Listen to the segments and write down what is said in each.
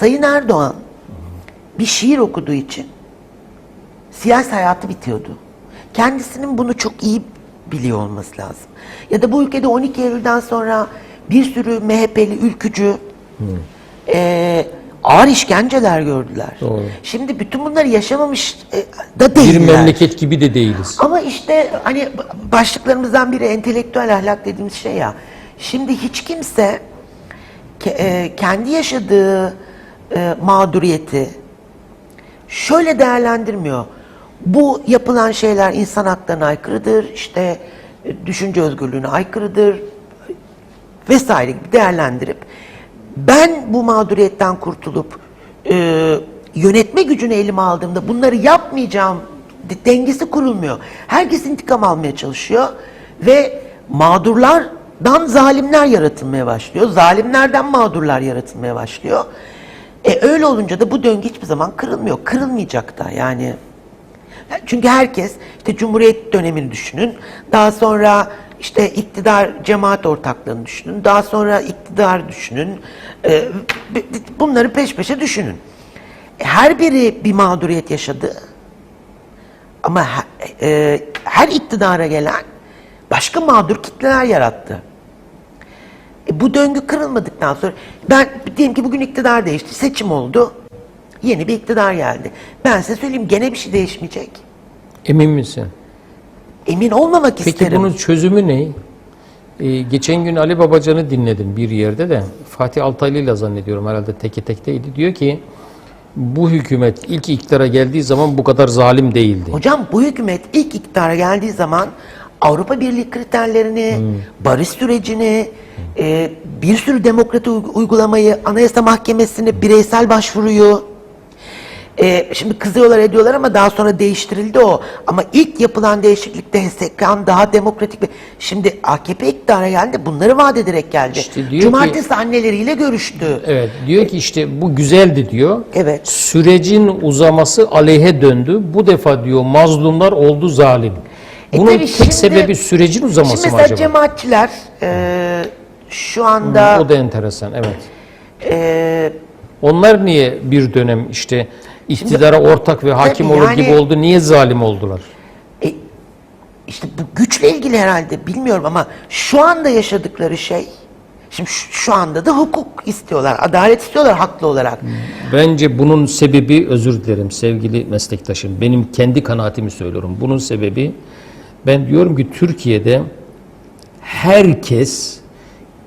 Sayın Erdoğan bir şiir okuduğu için siyasi hayatı bitiyordu. Kendisinin bunu çok iyi biliyor olması lazım. Ya da bu ülkede 12 Eylül'den sonra bir sürü MHP'li ülkücü eee, ağır işkenceler gördüler. Doğru. Şimdi bütün bunları yaşamamış e, da Bir değiller. memleket gibi de değiliz. Ama işte hani başlıklarımızdan biri entelektüel ahlak dediğimiz şey ya. Şimdi hiç kimse e, kendi yaşadığı e, mağduriyeti şöyle değerlendirmiyor. Bu yapılan şeyler insan haklarına aykırıdır, işte e, düşünce özgürlüğüne aykırıdır vesaire gibi değerlendirip ben bu mağduriyetten kurtulup e, yönetme gücünü elime aldığımda bunları yapmayacağım de- dengesi kurulmuyor. Herkes intikam almaya çalışıyor ve mağdurlardan zalimler yaratılmaya başlıyor. Zalimlerden mağdurlar yaratılmaya başlıyor. E öyle olunca da bu döngü hiçbir zaman kırılmıyor. Kırılmayacak da yani. Çünkü herkes işte Cumhuriyet dönemini düşünün. Daha sonra işte iktidar cemaat ortaklığını düşünün. Daha sonra iktidar düşünün. B- bunları peş peşe düşünün. Her biri bir mağduriyet yaşadı. Ama e, her iktidara gelen başka mağdur kitleler yarattı. E, bu döngü kırılmadıktan sonra ben diyelim ki bugün iktidar değişti, seçim oldu. Yeni bir iktidar geldi. Ben size söyleyeyim gene bir şey değişmeyecek. Emin misin? Emin olmamak Peki isterim. bunun çözümü ne? Ee, geçen gün Ali Babacan'ı dinledim bir yerde de. Fatih Altaylı'yla zannediyorum herhalde teke tekteydi. Diyor ki bu hükümet ilk iktidara geldiği zaman bu kadar zalim değildi. Hocam bu hükümet ilk iktidara geldiği zaman Avrupa Birliği kriterlerini, barış sürecini, e, bir sürü demokrasi uy- uygulamayı, Anayasa Mahkemesi'ne bireysel başvuruyu, e, şimdi kızıyorlar ediyorlar ama daha sonra değiştirildi o. Ama ilk yapılan değişiklikte HSK'nın daha demokratik bir... Şimdi AKP iktidara geldi, bunları vaat ederek geldi. İşte diyor ki- Cumartesi anneleriyle görüştü. Evet diyor ki işte bu güzeldi diyor. Evet. Sürecin uzaması aleyhe döndü. Bu defa diyor mazlumlar oldu zalim. E Bunun tabii tek şimdi- sebebi sürecin uzaması Şimdi mı mesela acaba? cemaatçiler e, şu anda... O da enteresan evet. e, Onlar niye bir dönem işte iktidara ortak ve hakim olur yani- gibi oldu? Niye zalim oldular? E, işte bu güçle ilgili herhalde bilmiyorum ama şu anda yaşadıkları şey şimdi şu, şu anda da hukuk istiyorlar, adalet istiyorlar haklı olarak. Bence bunun sebebi özür dilerim sevgili meslektaşım. Benim kendi kanaatimi söylüyorum. Bunun sebebi ben diyorum ki Türkiye'de herkes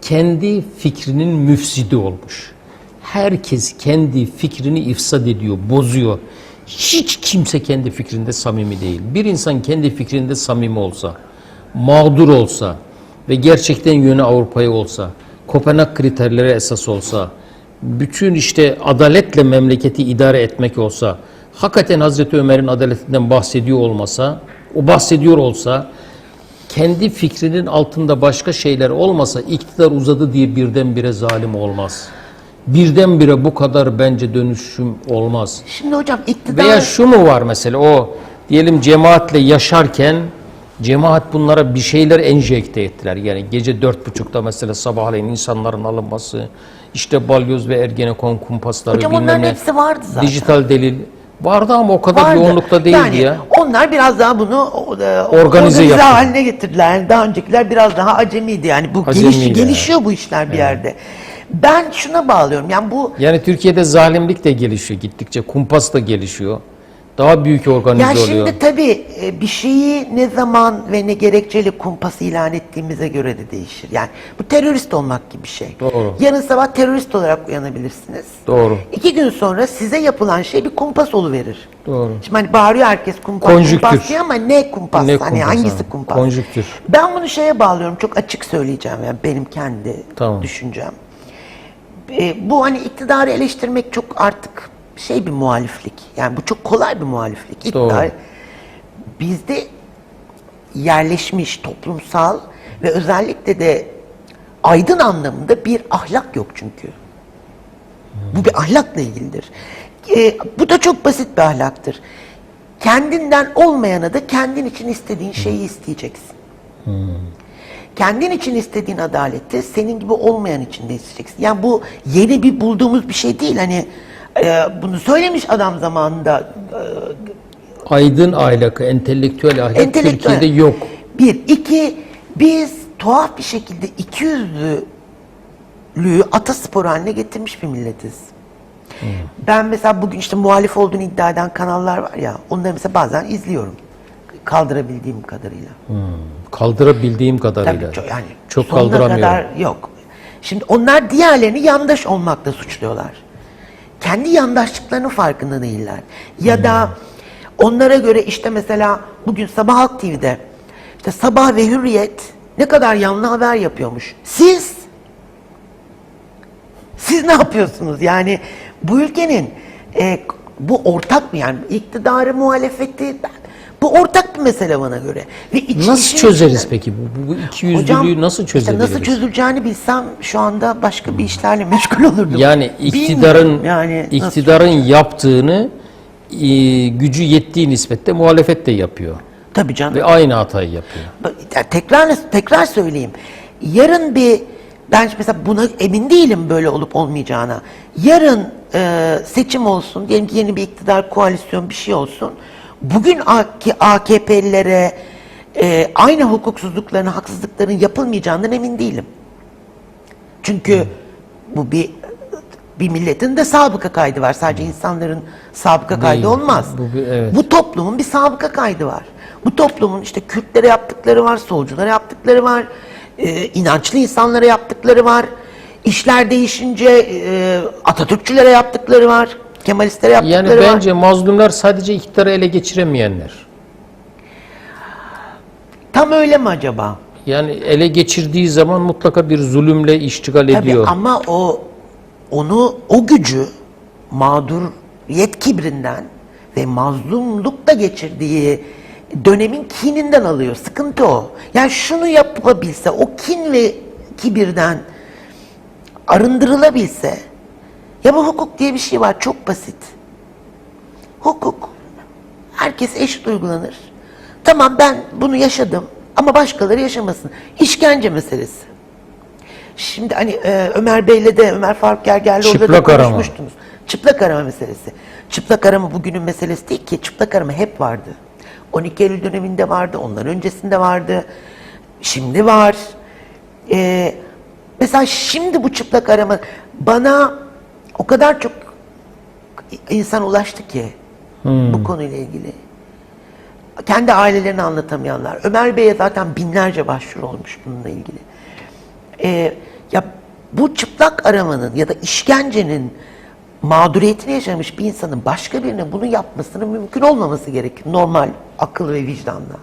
kendi fikrinin müfsidi olmuş. Herkes kendi fikrini ifsad ediyor, bozuyor. Hiç kimse kendi fikrinde samimi değil. Bir insan kendi fikrinde samimi olsa, mağdur olsa ve gerçekten yönü Avrupa'ya olsa, Kopenhag kriterleri esas olsa, bütün işte adaletle memleketi idare etmek olsa, hakikaten Hazreti Ömer'in adaletinden bahsediyor olmasa, o bahsediyor olsa, kendi fikrinin altında başka şeyler olmasa iktidar uzadı diye birdenbire zalim olmaz. Birdenbire bu kadar bence dönüşüm olmaz. Şimdi hocam iktidar Veya şu mu var mesela o diyelim cemaatle yaşarken cemaat bunlara bir şeyler enjekte ettiler. Yani gece dört buçukta mesela sabahleyin insanların alınması, işte balyoz ve ergenekon kumpasları hocam bilmem onların ne, hepsi vardı zaten. dijital delil vardı ama o kadar Vardı. yoğunlukta değildi yani ya. Onlar biraz daha bunu e, Organize yaptı. haline getirdiler. Yani daha öncekiler biraz daha acemiydi. Yani bu geliş, Acemiydi, gelişiyor bu işler bir yerde. Ben şuna bağlıyorum. Yani bu Yani Türkiye'de zalimlik de gelişiyor gittikçe, kumpas da gelişiyor. Daha büyük organize Ya oluyor. şimdi tabii e, bir şeyi ne zaman ve ne gerekçeyle kumpas ilan ettiğimize göre de değişir. Yani bu terörist olmak gibi bir şey. Doğru. Yarın sabah terörist olarak uyanabilirsiniz. Doğru. İki gün sonra size yapılan şey bir kumpas verir. Doğru. Şimdi hani bağırıyor herkes kumpas, Konjüktür. kumpas diye ama ne kumpas? Ne hani kumpas hangisi kumpas? Konjüktür. Ben bunu şeye bağlıyorum. Çok açık söyleyeceğim yani benim kendi Tamam. düşüncem. E, bu hani iktidarı eleştirmek çok artık şey bir muhaliflik. Yani bu çok kolay bir muhaliflik. Doğru. İktidar bizde yerleşmiş toplumsal ve özellikle de aydın anlamında bir ahlak yok çünkü. Bu bir ahlakla ilgilidir. E, bu da çok basit bir ahlaktır. Kendinden olmayana da kendin için istediğin şeyi isteyeceksin. kendin için istediğin adaleti senin gibi olmayan için de isteyeceksin. Yani bu yeni bir bulduğumuz bir şey değil. Hani e, bunu söylemiş adam zamanında Aydın ahlakı, entelektüel ahlak Entelektüel. Türkiye'de yok. Bir, iki, biz tuhaf bir şekilde iki yüzlülüğü ataspor haline getirmiş bir milletiz. Ben mesela bugün işte muhalif olduğunu iddia eden kanallar var ya, onları mesela bazen izliyorum. Kaldırabildiğim kadarıyla. Kaldırabildiğim kadarıyla. Tabii çok, yani çok kaldıramıyorum. kadar yok. Şimdi onlar diğerlerini yandaş olmakla suçluyorlar. Kendi yandaşlıklarının farkında değiller. Ya da onlara göre işte mesela bugün Sabah Halk TV'de işte Sabah ve Hürriyet ne kadar yanlı haber yapıyormuş. Siz siz ne yapıyorsunuz? Yani bu ülkenin e, bu ortak mı yani iktidarı muhalefeti bu ortak bir mesele bana göre. Ve iç- Nasıl çözeriz içinden- peki? Bu, bu iki yüzlülüğü nasıl işte çözebiliriz? nasıl çözüleceğini bilsem şu anda başka bir işlerle meşgul olurdum. Yani Bilmiyorum iktidarın yani iktidarın yaptığını e, gücü yettiği nispette muhalefet de yapıyor. Tabii canım. Ve aynı hatayı yapıyor. Ya tekrar tekrar söyleyeyim. Yarın bir ben mesela buna emin değilim böyle olup olmayacağına. Yarın e, seçim olsun, diyelim ki yeni bir iktidar koalisyon bir şey olsun. Bugün AK- AKP'lilere e, aynı hukuksuzlukların, haksızlıkların yapılmayacağından emin değilim. Çünkü bu bir bir milletin de sabıka kaydı var. Sadece insanların sabıka kaydı Değil. olmaz. Bu bir- evet. Bu toplumun bir sabıka kaydı var. Bu toplumun işte Kürtlere yaptıkları var, solculara yaptıkları var, e, inançlı insanlara yaptıkları var. İşler değişince e, Atatürkçülere yaptıkları var, Kemalistlere yaptıkları Yani var. bence mazlumlar sadece iktidarı ele geçiremeyenler. Tam öyle mi acaba? Yani ele geçirdiği zaman mutlaka bir zulümle iştigal Tabii ediyor. ama o onu o gücü mağduriyet kibrinden ve mazlumlukla geçirdiği dönemin kininden alıyor. Sıkıntı o. Yani şunu yapabilse, o kin ve kibirden arındırılabilse ya bu hukuk diye bir şey var çok basit. Hukuk herkes eşit uygulanır. Tamam ben bunu yaşadım ama başkaları yaşamasın. İşkence meselesi. Şimdi hani e, Ömer Bey'le de Ömer Faruk Gerger'le orada da Çıplak arama. konuşmuştunuz. Çıplak arama meselesi. Çıplak arama bugünün meselesi değil ki. Çıplak arama hep vardı. 12 Eylül döneminde vardı, ondan öncesinde vardı. Şimdi var. E, mesela şimdi bu çıplak arama bana o kadar çok insan ulaştı ki bu konuyla ilgili. Kendi ailelerini anlatamayanlar. Ömer Bey'e zaten binlerce başvuru olmuş bununla ilgili. Ee, ya bu çıplak aramanın ya da işkencenin mağduriyetini yaşamış bir insanın başka birine bunu yapmasının mümkün olmaması gerekir. Normal akıl ve vicdanla.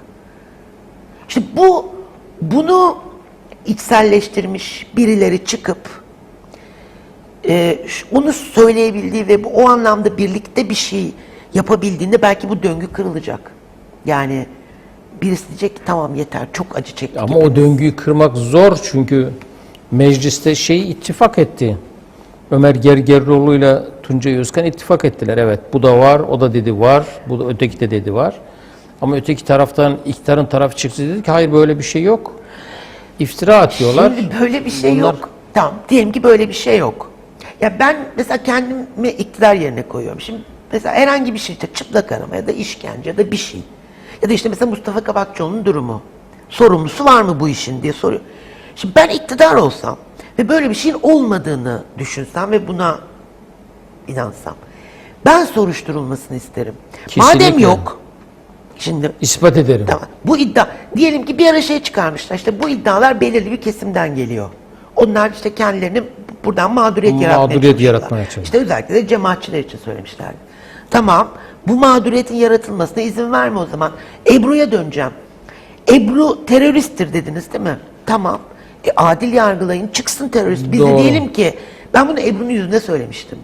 İşte bu bunu içselleştirmiş birileri çıkıp e, ş- onu söyleyebildiği ve bu, o anlamda birlikte bir şey yapabildiğinde belki bu döngü kırılacak. Yani birisi diyecek ki tamam yeter çok acı çektik. Ama o döngüyü kırmak zor çünkü mecliste şey ittifak etti. Ömer Gergerlioğlu ile Tuncay Özkan ittifak ettiler. Evet bu da var, o da dedi var, bu da öteki de dedi var. Ama öteki taraftan iktidarın tarafı çıktı dedi ki hayır böyle bir şey yok. İftira atıyorlar. Şimdi böyle bir şey Bunlar- yok. Tamam diyelim ki böyle bir şey yok. Ya ben mesela kendimi iktidar yerine koyuyorum. Şimdi mesela herhangi bir şey işte çıplak arama ya da işkence ya da bir şey. Ya da işte mesela Mustafa Kabakçıoğlu'nun durumu. Sorumlusu var mı bu işin diye soruyor. Şimdi ben iktidar olsam ve böyle bir şeyin olmadığını düşünsem ve buna inansam. Ben soruşturulmasını isterim. Madem Kesinlikle. yok, şimdi İspat ederim. Tamam. Bu iddia, diyelim ki bir ara şey çıkarmışlar. İşte bu iddialar belirli bir kesimden geliyor. Onlar işte kendilerini buradan mağduriyet, Mağduriyet çalışıyorlar. yaratmaya çalışıyor. İşte özellikle de cemaatçiler için söylemişlerdi. Tamam. Bu mağduriyetin yaratılmasına izin verme o zaman. Ebru'ya döneceğim. Ebru teröristtir dediniz değil mi? Tamam. E, adil yargılayın çıksın terörist. Biz de Doğru. diyelim ki ben bunu Ebru'nun yüzüne söylemiştim.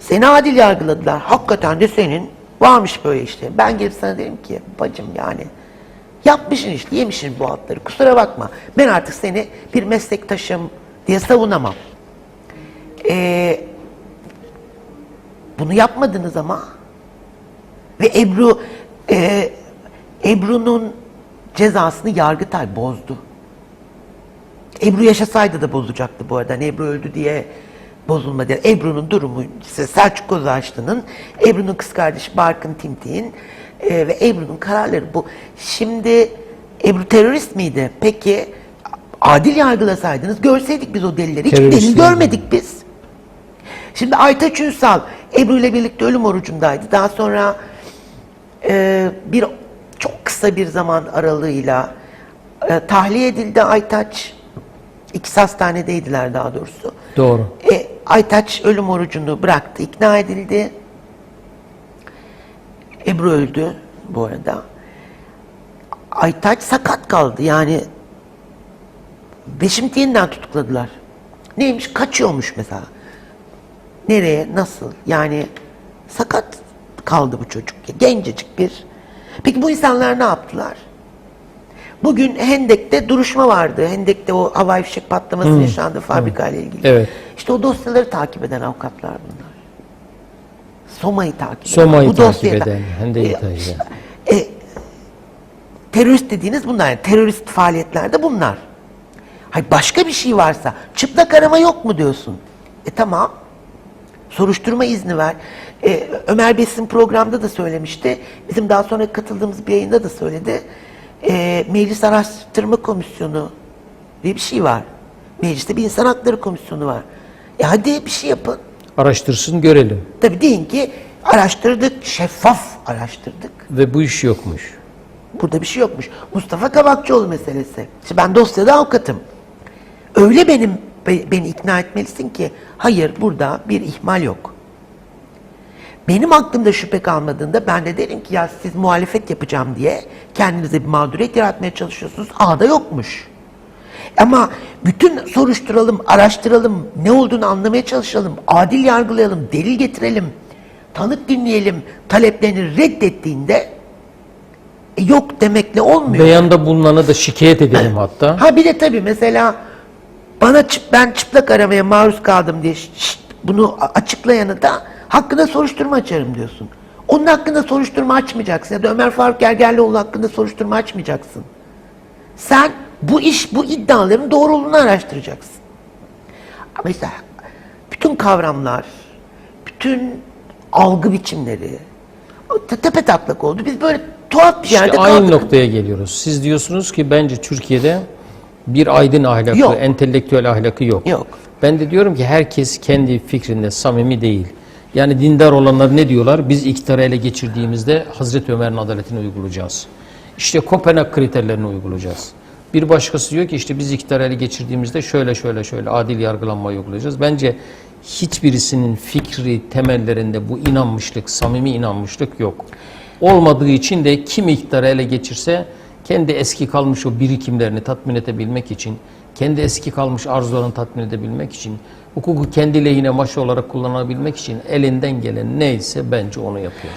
Seni adil yargıladılar. Hakikaten de senin varmış böyle işte. Ben gelip sana dedim ki bacım yani yapmışsın işte yemişsin bu altları kusura bakma. Ben artık seni bir meslektaşım diye savunamam. Ee, bunu yapmadınız ama. Ve Ebru e, Ebru'nun cezasını Yargıtay bozdu. Ebru yaşasaydı da bozacaktı bu arada. Hani Ebru öldü diye bozulmadı. Ebru'nun durumu ise Selçuk Kozağaçlı'nın, Ebru'nun kız kardeşi Barkın Timtik'in e, ve Ebru'nun kararları bu. Şimdi Ebru terörist miydi? Peki adil yargılasaydınız görseydik biz o delilleri. Hiç Terörist delil görmedik biz. Şimdi Aytaç Ünsal Ebru ile birlikte ölüm orucundaydı. Daha sonra e, bir çok kısa bir zaman aralığıyla e, tahliye edildi Aytaç. İkisi hastanedeydiler daha doğrusu. Doğru. E, Aytaç ölüm orucunu bıraktı, ikna edildi. Ebru öldü bu arada. Aytaç sakat kaldı yani. Yeniden tutukladılar. Neymiş? Kaçıyormuş mesela. Nereye? Nasıl? Yani sakat kaldı bu çocuk. Gencecik bir. Peki bu insanlar ne yaptılar? Bugün Hendek'te duruşma vardı. Hendek'te o havai fişek patlaması yaşandı fabrikayla ilgili. Evet. İşte o dosyaları takip eden avukatlar bunlar. Soma'yı takip eden. Soma'yı bu takip dosyayı da- eden, Hendek'i E, takip eden. e, terörist dediğiniz bunlar. Yani terörist faaliyetlerde bunlar. Hayır başka bir şey varsa çıplak arama yok mu diyorsun? E tamam. Soruşturma izni ver. E, Ömer Besin programda da söylemişti. Bizim daha sonra katıldığımız bir yayında da söyledi. E, Meclis Araştırma Komisyonu diye bir şey var. Mecliste bir insan hakları komisyonu var. E hadi bir şey yapın. Araştırsın görelim. Tabii deyin ki araştırdık, şeffaf araştırdık. Ve bu iş yokmuş. Burada bir şey yokmuş. Mustafa Kabakçıoğlu meselesi. İşte ben dosyada avukatım. Öyle benim be- beni ikna etmelisin ki hayır burada bir ihmal yok. Benim aklımda şüphe kalmadığında ben de derim ki ya siz muhalefet yapacağım diye kendinize bir mağduriyet yaratmaya çalışıyorsunuz. A'da yokmuş. Ama bütün soruşturalım, araştıralım, ne olduğunu anlamaya çalışalım, adil yargılayalım, delil getirelim, tanık dinleyelim taleplerini reddettiğinde e, yok demekle olmuyor. Beyanda bulunana da şikayet edelim hatta. Ha bir de tabii mesela bana çıp- ben çıplak aramaya maruz kaldım diye şşt, bunu açıklayanı da hakkında soruşturma açarım diyorsun. Onun hakkında soruşturma açmayacaksın ya da Ömer Faruk Gergerlioğlu hakkında soruşturma açmayacaksın. Sen bu iş, bu iddiaların doğruluğunu araştıracaksın. İşte bütün kavramlar, bütün algı biçimleri te- tepe taklak oldu. Biz böyle tuhaf bir İşte yerde aynı kaldık. noktaya geliyoruz. Siz diyorsunuz ki bence Türkiye'de bir aydın ahlakı, Yok. entelektüel ahlakı yok. Yok. Ben de diyorum ki herkes kendi fikrinde samimi değil. Yani dindar olanlar ne diyorlar? Biz iktidarı ele geçirdiğimizde Hazreti Ömer'in adaletini uygulayacağız. İşte Kopenhag kriterlerini uygulayacağız. Bir başkası diyor ki işte biz iktidarı ele geçirdiğimizde şöyle şöyle şöyle adil yargılanmayı uygulayacağız. Bence hiçbirisinin fikri temellerinde bu inanmışlık, samimi inanmışlık yok. Olmadığı için de kim iktidarı ele geçirse kendi eski kalmış o birikimlerini tatmin edebilmek için, kendi eski kalmış arzularını tatmin edebilmek için, hukuku kendi lehine maşa olarak kullanabilmek için elinden gelen neyse bence onu yapıyor.